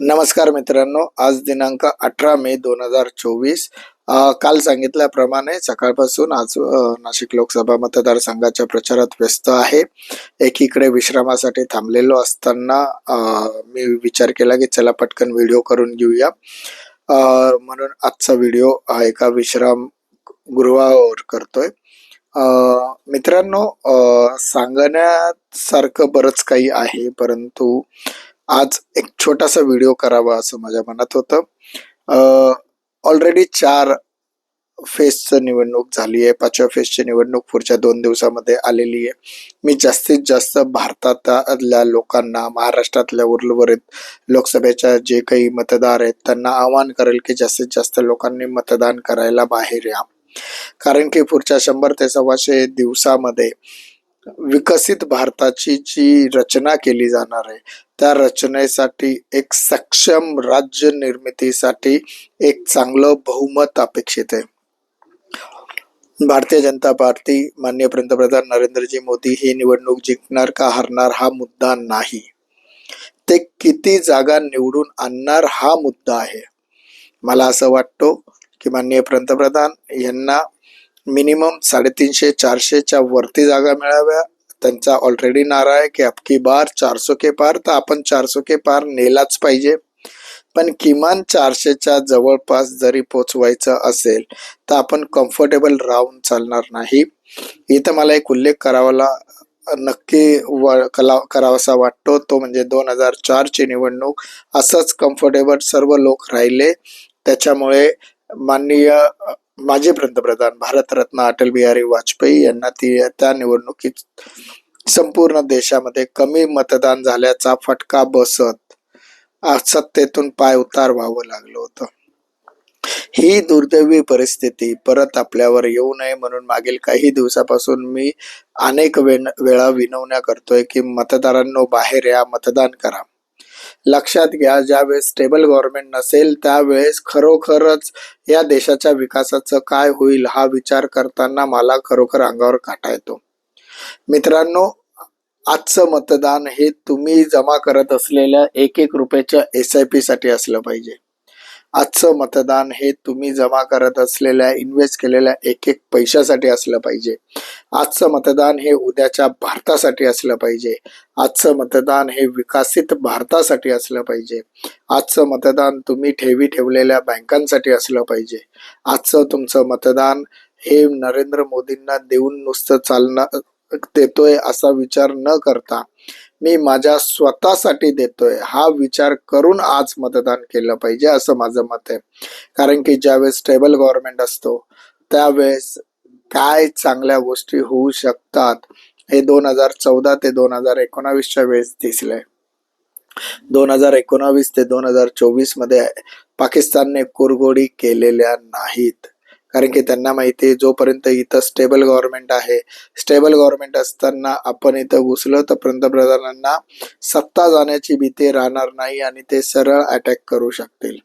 नमस्कार मित्रांनो आज दिनांक अठरा मे दोन हजार चोवीस. काल सांगितल्याप्रमाणे सकाळपासून आज नाशिक लोकसभा मतदारसंघाच्या प्रचारात व्यस्त आहे. एकीकडे विश्रामासाठी थांबलेलो असताना मी विचार केला की चला पटकन व्हिडिओ करून घेऊया. म्हणून आजचा व्हिडिओ हा एका विश्राम गृहावर करतोय. मित्रांनो सांगण्यासारखं बरंच काही आहे परंतु आज एक छोटासा व्हिडिओ करावा असं माझ्या मनात होतं. ऑलरेडी चार फेसचं निवडणूक झाली आहे. पाचव्या फेसची निवडणूक पुढच्या दोन दिवसामध्ये आलेली आहे. मी जास्तीत जास्त भारतातल्या लोकांना महाराष्ट्रातल्या उर्वरित लोकसभेच्या जे काही मतदार आहेत त्यांना आवाहन करेल की जास्तीत जास्त लोकांनी मतदान करायला बाहेर या. कारण की पुढच्या शंभर ते सव्वाशे दिवसामध्ये विकसित भारताची जी रचना केली जाणार आहे त्या रचनेसाठी एक सक्षम राज्य निर्मितीसाठी एक चांगलं बहुमत अपेक्षित आहे. भारतीय जनता पार्टी माननीय पंतप्रधान नरेंद्रजी मोदी ही निवडणूक जिंकणार का हरणार हा मुद्दा नाही. ते किती जागा निवडून आणणार हा मुद्दा आहे. मला असं वाटतो की माननीय पंतप्रधान यांना मिनिमम साडेतीनशे चारशेच्या वरती जागा मिळाव्या. त्यांचा ऑलरेडी नारा आहे की अबकी बार चारसो के पार तर आपण चारसो के पार नेलाच पाहिजे. पण किमान चारशेच्या जवळपास जरी पोचवायचं असेल तर आपण कम्फर्टेबल राहून चालणार नाही. इथं मला एक उल्लेख करावाला नक्की व कला करावासा वाटतो. तो म्हणजे दोन हजार चारची निवडणूक. असंच कम्फर्टेबल सर्व लोक राहिले. त्याच्यामुळे माननीय माजी पंतप्रधान भारतरत्न अटल बिहारी वाजपेयी यांना ती त्या निवडणुकीत संपूर्ण देशामध्ये कमी मतदान झाल्याचा फटका बसत आ, सत्तेतून पाय उतार व्हावं लागलं होतं. ही दुर्दैवी परिस्थिती परत आपल्यावर येऊ नये म्हणून मागील काही दिवसापासून मी अनेक वेळा विनवण्या करतोय की मतदारांनो बाहेर या मतदान करा. लक्षात घ्या ज्यावेळेस स्टेबल गव्हर्नमेंट नसेल त्यावेळेस खरोखरच या देशाच्या विकासाचं काय होईल हा विचार करताना मला खरोखर अंगावर काटा येतो. मित्रांनो आजचं मतदान हे तुम्ही जमा करत असलेल्या एक एक रुपयाच्या एस आय पी साठी असलं पाहिजे. आजचं मतदान हे तुम्ही जमा करत असलेल्या इन्व्हेस्ट केलेल्या एक एक पैशासाठी असलं पाहिजे. आजचं मतदान हे उद्याच्या भारतासाठी असलं पाहिजे. आजचं मतदान हे विकसित भारतासाठी असलं पाहिजे. आजचं मतदान तुम्ही ठेवी ठेवलेल्या बँकांसाठी असलं पाहिजे. आजचं तुमचं मतदान हे नरेंद्र मोदींना देऊन नुसतं चालणं देतोय असा विचार न करता मी माझ्या स्वतःसाठी देतोय. हा विचार करून आज मतदान केलं पाहिजे असं माझं मत आहे. कारण की ज्यावेळेस स्टेबल गव्हर्नमेंट असतो त्यावेळेस काय चांगल्या गोष्टी होऊ शकतात हे दोन हजार चौदा ते दोन हजार एकोणावीसच्या वेळेस दिसलंय. दोन हजार एकोणावीस ते दोन हजार चोवीसमध्ये पाकिस्तानने कुरगोडी केलेल्या नाहीत. कारण की त्यांना माहिती आहे जोपर्यंत इथं स्टेबल गव्हर्नमेंट आहे स्टेबल गव्हर्नमेंट असताना आपण इथं घुसलो तर पंतप्रधानांना सत्ता जाण्याची भीती राहणार नाही आणि ते सरळ अटॅक करू शकतील.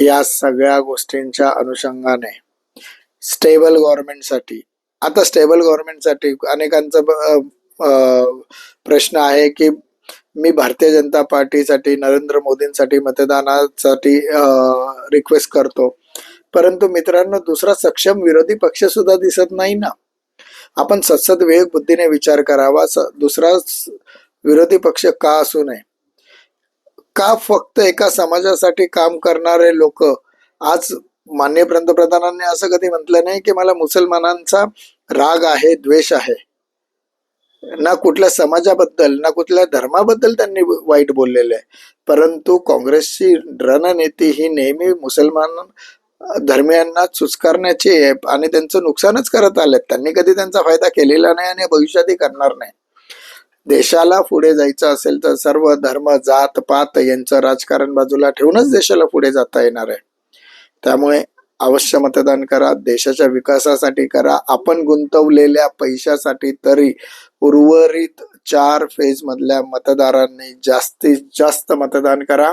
या सगळ्या गोष्टींच्या अनुषंगाने स्टेबल गव्हर्नमेंटसाठी आता स्टेबल गव्हर्नमेंटसाठी अनेकांचा प्रश्न आहे की मी भारतीय जनता पार्टीसाठी नरेंद्र मोदींसाठी मतदानासाठी रिक्वेस्ट करतो. परंतु मित्रांनो दुसरा सक्षम विरोधी पक्ष सुद्धा दिसत नाही ना. आपण सतसत वेग बुद्धीने विचार करावा दुसरा विरोधी पक्ष का असू नये? का फक्त एका समाजासाठी काम करणारे लोक? आज मान्य पंतप्रधानांनी असं कधी म्हटलं नाही की मला मुसलमानांचा राग आहे द्वेष आहे. ना कुठल्या समाजाबद्दल ना कुठल्या धर्माबद्दल त्यांनी वाईट बोललेलं आहे. परंतु काँग्रेसची रणनीती ही नेहमी मुसलमान धर्मियांना चुचकारण्याची आणि त्यांचं नुकसानच करत आलेत. त्यांनी कधी त्यांचा फायदा केलेला नाही आणि भविष्यातही करणार नाही. देशाला पुढे जायचं असेल तर सर्व धर्म जात पात यांचं राजकारण बाजूला ठेवूनच देशाला पुढे जाता येणार आहे. त्यामुळे अवश्य मतदान करा देशाच्या विकासासाठी करा. आपण गुंतवलेल्या पैशासाठी तरी उर्वरित चार फेज मधल्या मतदारांनी जास्तीत जास्त मतदान करा.